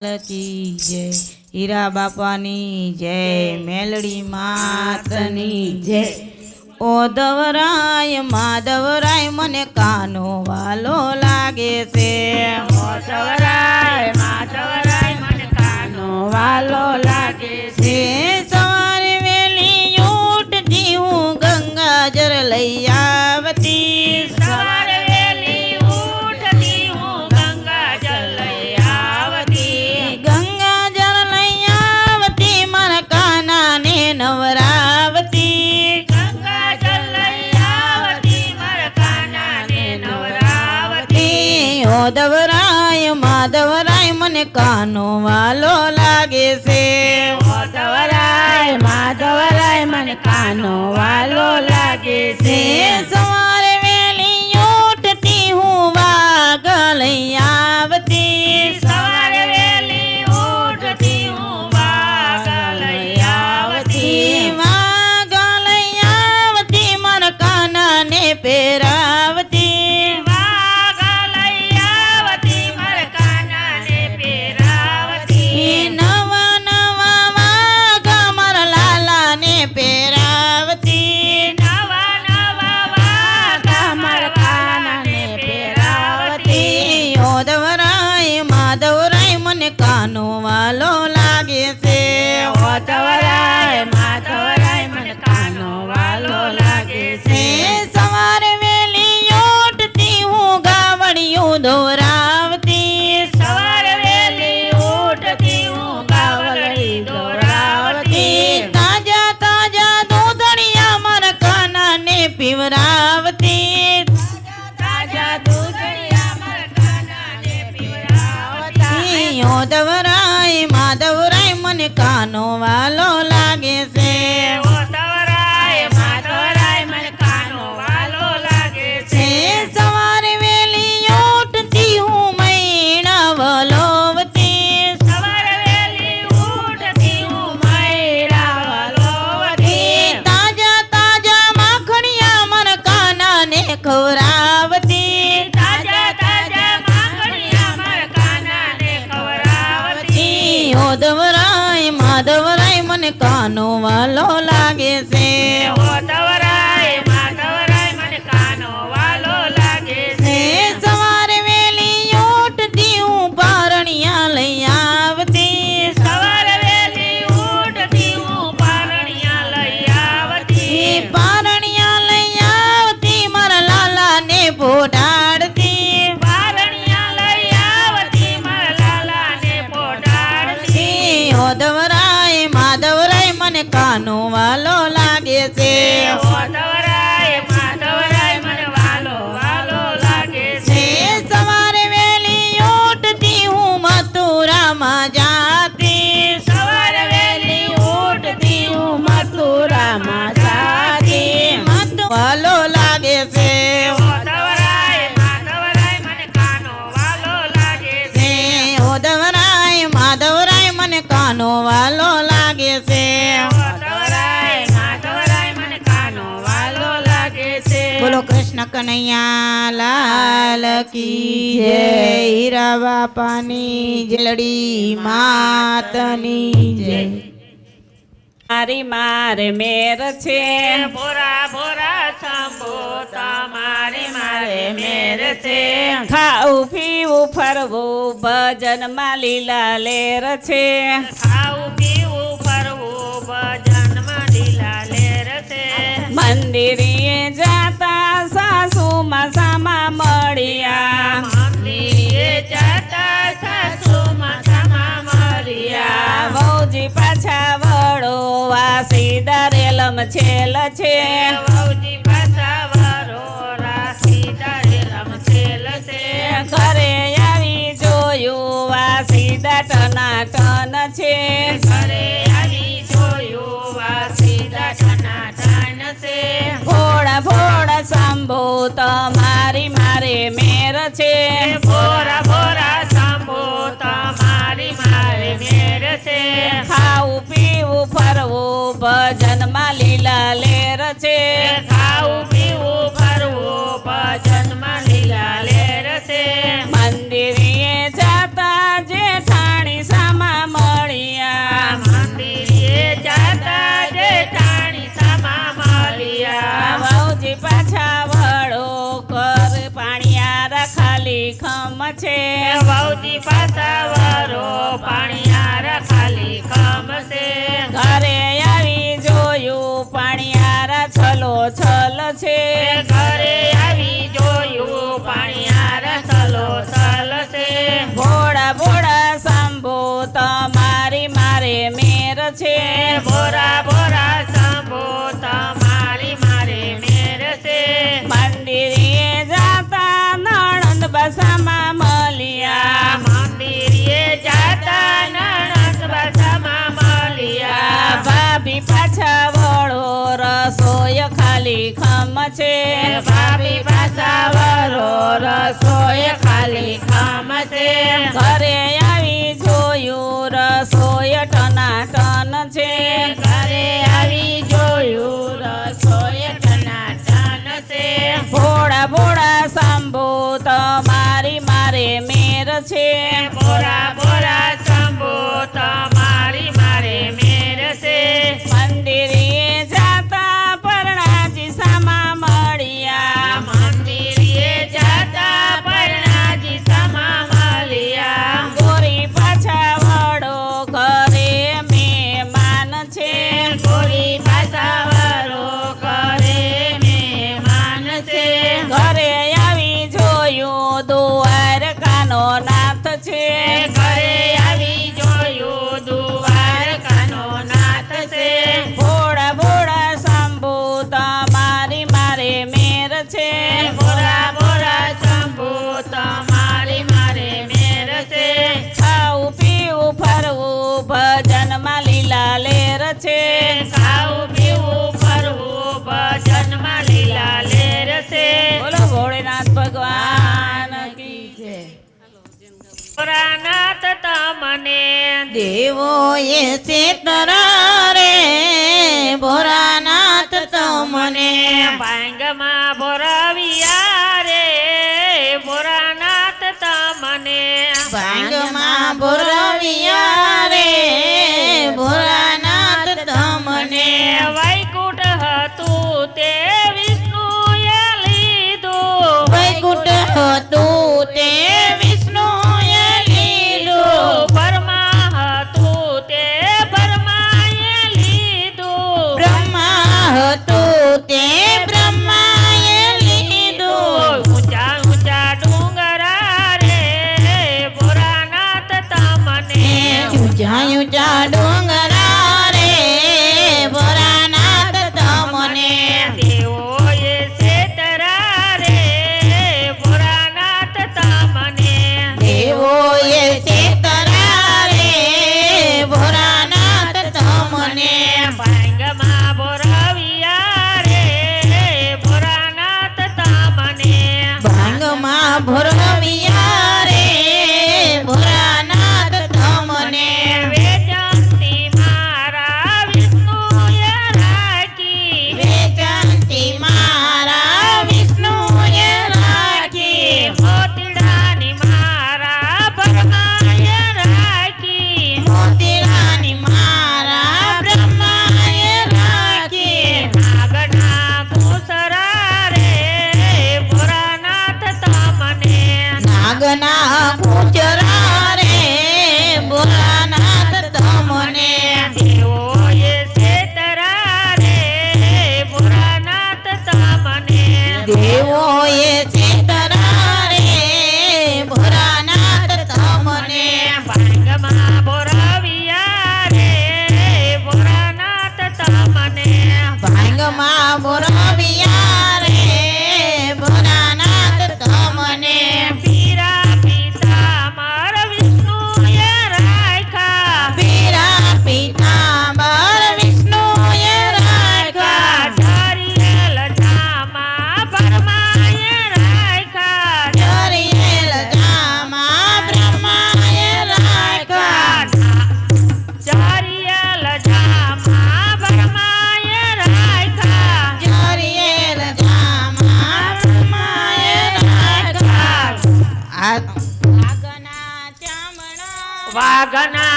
કી જય હીરા બાપાની જય, મેલડી માતની જય. ઓધવરાય માધવરાય મને કાનો વાલો લાગે છે. ઓધવરાય માધવરાય મને કાનો વાલો કાનો વાલો લાગે છે. માધવરાય માધવરાય મને કાનો વાલો લાગે છે. મનોવાલો લાગે છે. ઓચવરાય કાનો વાલો ઓધવરાય માધવરાય મને કાનો વાલો લાગે છે. ઓધવરાય કૃષ્ણ કનૈયા લાલ કી જય હીરા બાપાની મારી માર મેર છે. ભોરા ભોરા સંભોતા મારી મારે મેર છે. ખાવું પીવું ફરવું ભજનમાં લીલા લેર છે. ખાવું મંદિરે જાતા સાસુ મસામાં મળ્યા. મંદિરે જાતા સાસુ મસામાં મળ્યા. વહુજી પાછા વળો આ સીધા છેલ છે. વહુજી પાછા વળો આ સીધા છેલ છે. ઘરે આવી જોયું આ સીધા ટનાટન છે. ઘરે શંભુ તમારી મારે મેર છે. બોરા માવજી પાસા વારો પાણી. વરો રસોઈ ખાલી ખામ છે. ઘરે આવી જોયું રસ દેવો એ શેતર રે ભોરાનાથ તો મને ભાંગમાં ભોરાવિયા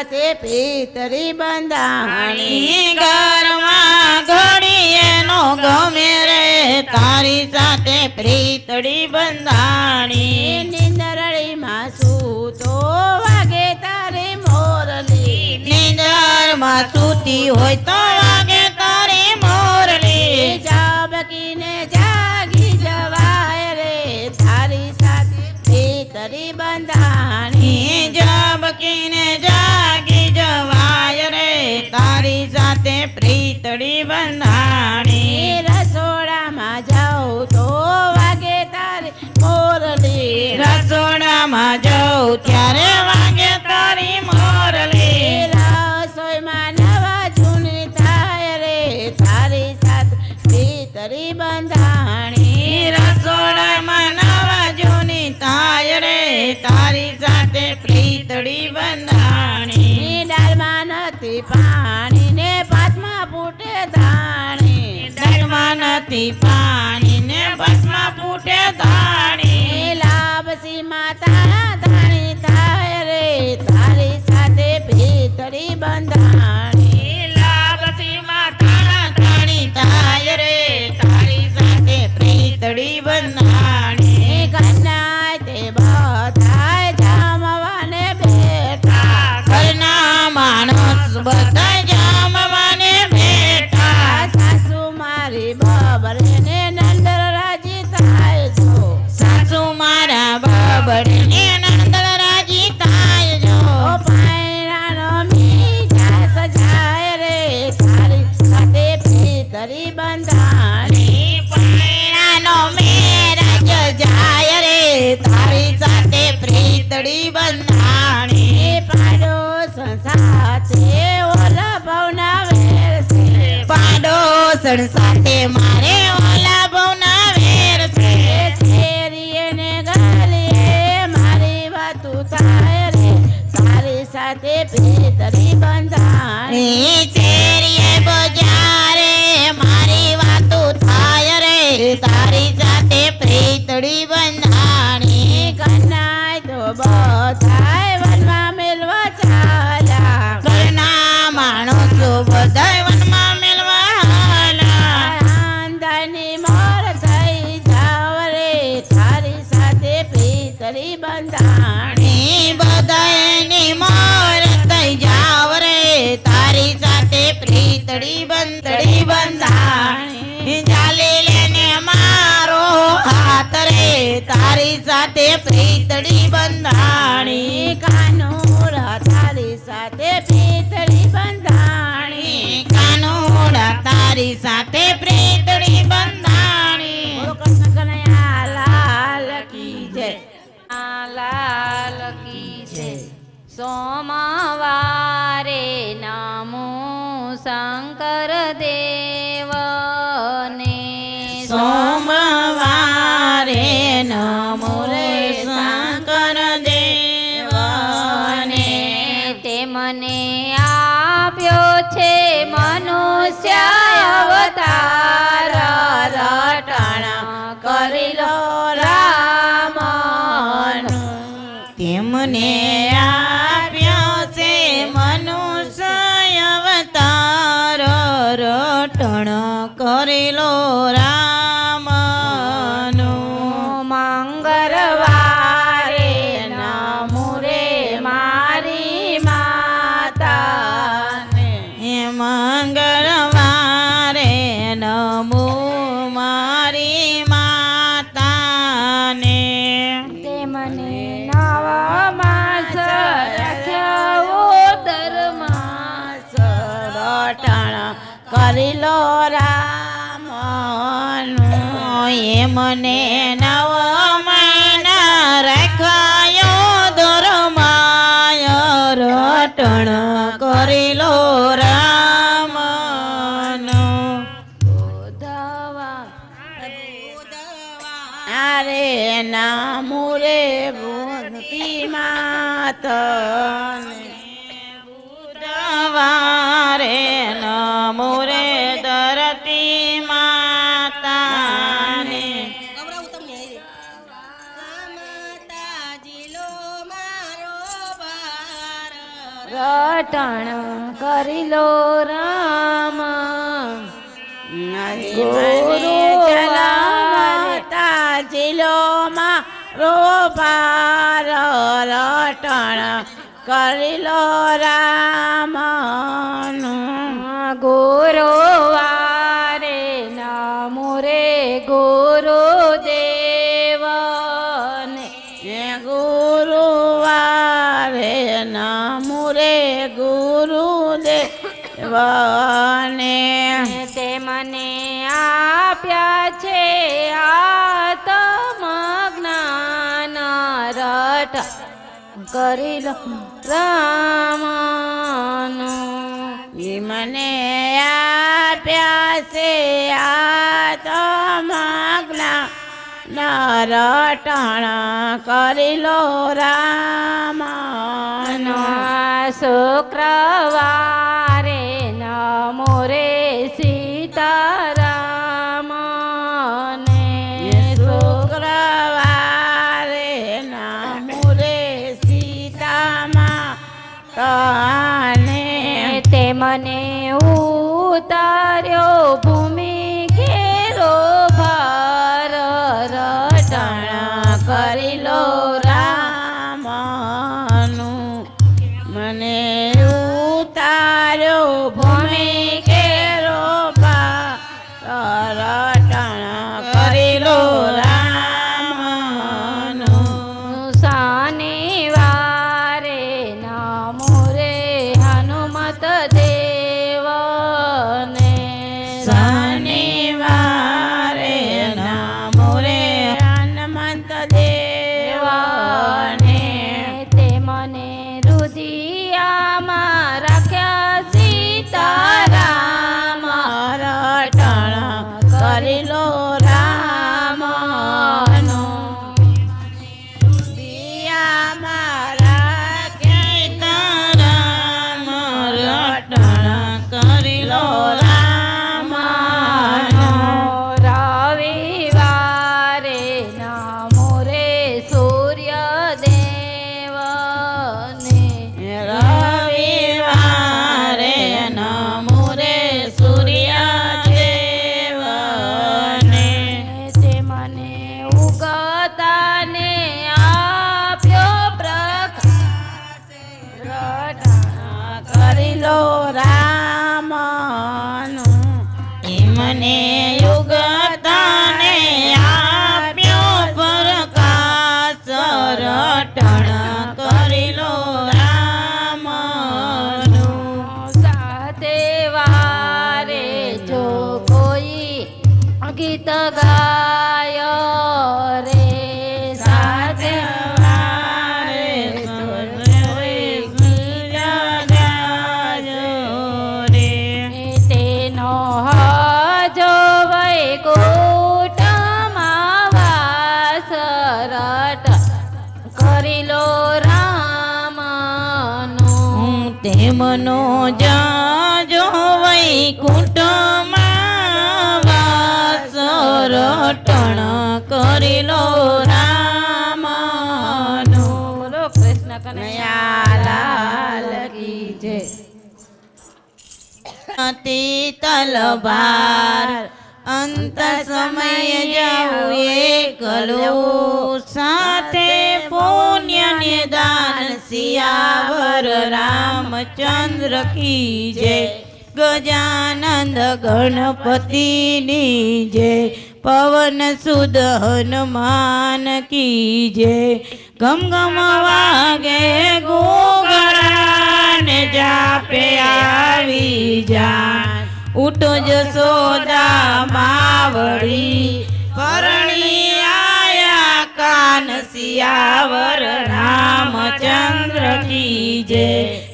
સાથે પિતરી બંધાણી. ઘરમાં ઘડીએ એનો ગમે રે. તારી સાથે પ્રીતડી બંધાણી. નિંદરળી માં સૂતો વાગે તારે મોરલી. નિંદરમાં સૂતી હોય તો પાણી ને ભસ્મ ફૂટે ધાણી મારે ઓલા ભવના વેર છે. શેરીએ ને ગાલીએ, મારી વાતું થાય રે. સાથે ભેતરી બંધાણી બંધાણી કાનોડા તારી સાથે પીતળી બંધાણી. કાનોડા તારી સાથે પ્રેમ નટણ કરેલો માતા વારે નમો રે. ધરતી માતાને રટણ કરી લો રામ. ગુરુ ચલા માતાજી લો માં રોબા પટણ કરી લો રામનું. ગુરુ કરેલો રામાનો. એ મને આપ્યા છે આત્મગ્ના નરટણ કરેલો રામાનો. શુક્રવારે નમો રે ta. નો જાજો વૈકુંઠમાં વાસ રટણ કરી લો રામ રો કૃષ્ણ કનૈયા. લાલ કી જય. અતિ તલવાર. અંત સમય જાઉં એકલો સાથે પૂર સિયાવર રામચંદ્ર કી જય, ગજાનંદ ગણપતિની જય, પવન સુદ હનુમાન કી જય, ગમ ગમ વાગે ગોગરાને જાપે આવી જા ઉઠો જસોદા માવડી પરણી કાન સિયાવર રામચંદ્ર કી જય.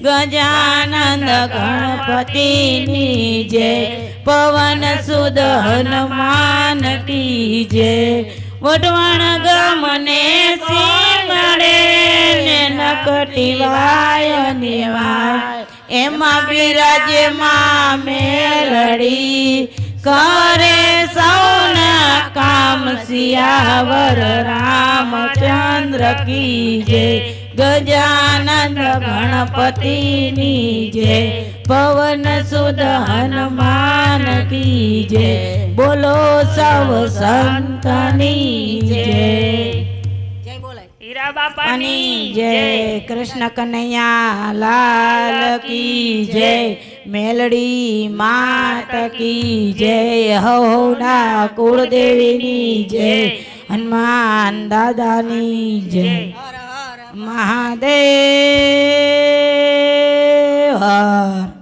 ગજાનંદ ગણપતિની જય. પવન સુદ હનુમાન કી જય. વઢવાણ ગમને સિંગડે ને નકટી વાય એમાં બિરાજે માં મેલડી કરે કામ સિયાવર રામચંદ્ર કી જય. ગજાનંદ ગણપતિની જય. પવન સુદ હનુમાન કી જય. બોલો સૌ સંતની જય. બાપાની જય. કૃષ્ણ કનૈયા લાલ કી જય. મેલડી માત કી જય હૌના કુળદેવીની જય હનુમાન દાદાની જય. મહાદેવ હર